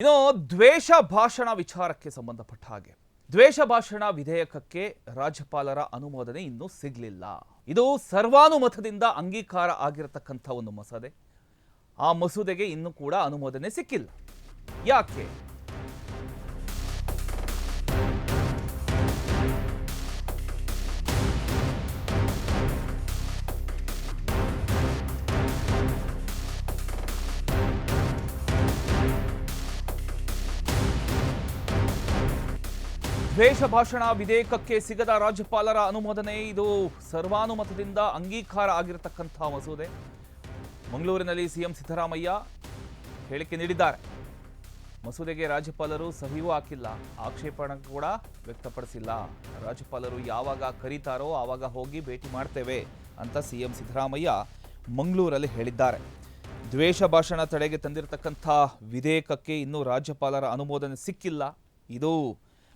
ಇನ್ನು ದ್ವೇಷ ಭಾಷಣ ವಿಚಾರಕ್ಕೆ ಸಂಬಂಧಪಟ್ಟ ಹಾಗೆ. ದ್ವೇಷ ಭಾಷಣ ವಿಧೇಯಕಕ್ಕೆ ರಾಜ್ಯಪಾಲರ ಅನುಮೋದನೆ ಇನ್ನೂ ಸಿಗಲಿಲ್ಲ. ಇದು ಸರ್ವಾನುಮತದಿಂದ ಅಂಗೀಕಾರ ಆಗಿರತಕ್ಕಂಥ ಒಂದು ಮಸೂದೆ. ಆ ಮಸೂದೆಗೆ ಇನ್ನೂ ಕೂಡ ಅನುಮೋದನೆ ಸಿಕ್ಕಿಲ್ಲ. ಯಾಕೆ? ದ್ವೇಷ ಭಾಷಣ ವಿಧೇಯಕಕ್ಕೆ ಸಿಗದ ರಾಜ್ಯಪಾಲರ ಅನುಮೋದನೆ, ಇದು ಸರ್ವಾನುಮತದಿಂದ ಅಂಗೀಕಾರ ಆಗಿರತಕ್ಕಂಥ ಮಸೂದೆ. ಮಂಗಳೂರಿನಲ್ಲಿ ಸಿಎಂ ಸಿದ್ದರಾಮಯ್ಯ ಹೇಳಿಕೆ ನೀಡಿದ್ದಾರೆ. ಮಸೂದೆಗೆ ರಾಜ್ಯಪಾಲರು ಸಹಿಯೂ ಹಾಕಿಲ್ಲ, ಆಕ್ಷೇಪಣೆ ಕೂಡ ವ್ಯಕ್ತಪಡಿಸಿಲ್ಲ. ರಾಜ್ಯಪಾಲರು ಯಾವಾಗ ಕರೀತಾರೋ ಆವಾಗ ಹೋಗಿ ಭೇಟಿ ಮಾಡ್ತೇವೆ ಅಂತ ಸಿಎಂ ಸಿದ್ದರಾಮಯ್ಯ ಮಂಗಳೂರಲ್ಲಿ ಹೇಳಿದ್ದಾರೆ. ದ್ವೇಷ ಭಾಷಣ ತಡೆಗೆ ತಂದಿರತಕ್ಕಂಥ ವಿಧೇಯಕಕ್ಕೆ ಇನ್ನೂ ರಾಜ್ಯಪಾಲರ ಅನುಮೋದನೆ ಸಿಕ್ಕಿಲ್ಲ. ಇದು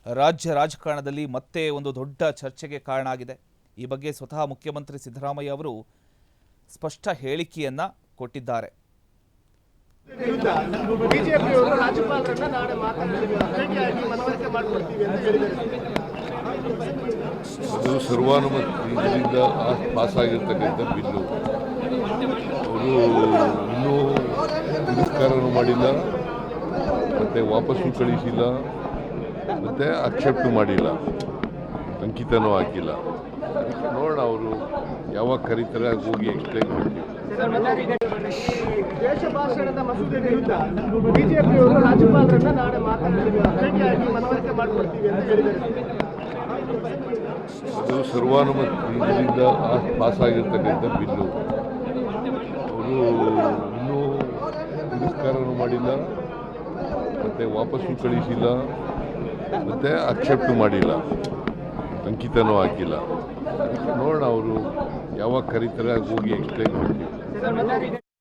ರಾಜ್ಯ ರಾಜಕಾರಣದಲ್ಲಿ ಮತ್ತೆ ಒಂದು ದೊಡ್ಡ ಚರ್ಚೆಗೆ ಕಾರಣ ಆಗಿದೆ. ಈ ಬಗ್ಗೆ ಸ್ವತಃ ಮುಖ್ಯಮಂತ್ರಿ ಸಿದ್ದರಾಮಯ್ಯ ಅವರು ಸ್ಪಷ್ಟ ಹೇಳಿಕೆಯನ್ನ ಕೊಟ್ಟಿದ್ದಾರೆ. ಅದು ಸರ್ವಾನುಮತದಿಂದ ಪಾಸ್ ಆಗಿರ್ತಕ್ಕಂಥ ಬಿಲ್ಲು. ಅವರು ಇನ್ನೂ ತಿರಸ್ಕಾರನೂ ಮಾಡಿಲ್ಲ ಮತ್ತೆ ವಾಪಸ್ಸು ಕಳಿಸಿಲ್ಲ. ಮತ್ತು ಅಕ್ಸೆಪ್ಟ್ ಮಾಡಿಲ್ಲ. ಅಂಕಿತನೂ ಹಾಕಿಲ್ಲ. ಅದಕ್ಕೆ ನೋಡೋಣ ಅವರು ಯಾವಾಗ ಕರೀತಾರೆ ಆಗ ಹೋಗಿ ಎಕ್ಸ್ಪ್ಲೈನ್ ಮಾಡ್ತೀವಿ. ದೇಶ ಭಾಷಣದ ಮಸೂದೆ ವಿರುದ್ಧ ಬಿಜೆಪಿಯವರು ರಾಜ್ಯಪಾಲರನ್ನ ನಾಳೆ ಮಾತಾಡ್ತೀವಿ ಭೇಟಿಯಾಗಿ ಮನವರಿಕೆ ಮಾಡಿಕೊಡ್ತೀವಿ ಅಂತ ಹೇಳಿದ್ದಾರೆ. ಅದು ಸರ್ವಾನುಮತದಿಂದ ಪಾಸ್ ಆಗಿರ್ತಕ್ಕಂಥ ಬಿಲ್ಲು. ಅವರು ಇನ್ನೂ ತಿರಸ್ಕಾರನೂ ಮಾಡಿಲ್ಲ ಮತ್ತು ವಾಪಸ್ಸು ಕಳಿಸಿಲ್ಲ. ಮತ್ತು ಅಕ್ಸೆಪ್ಟ್ ಮಾಡಿಲ್ಲ. ಅಂಕಿತನೂ ಹಾಕಿಲ್ಲ. ನೋಡೋಣ ಅವರು ಯಾವಾಗ ಕರೀತಾರೆ ಹೋಗಿ ಎಕ್ಸ್ಪ್ಲೈನ್ ಮಾಡ್ತೀವಿ.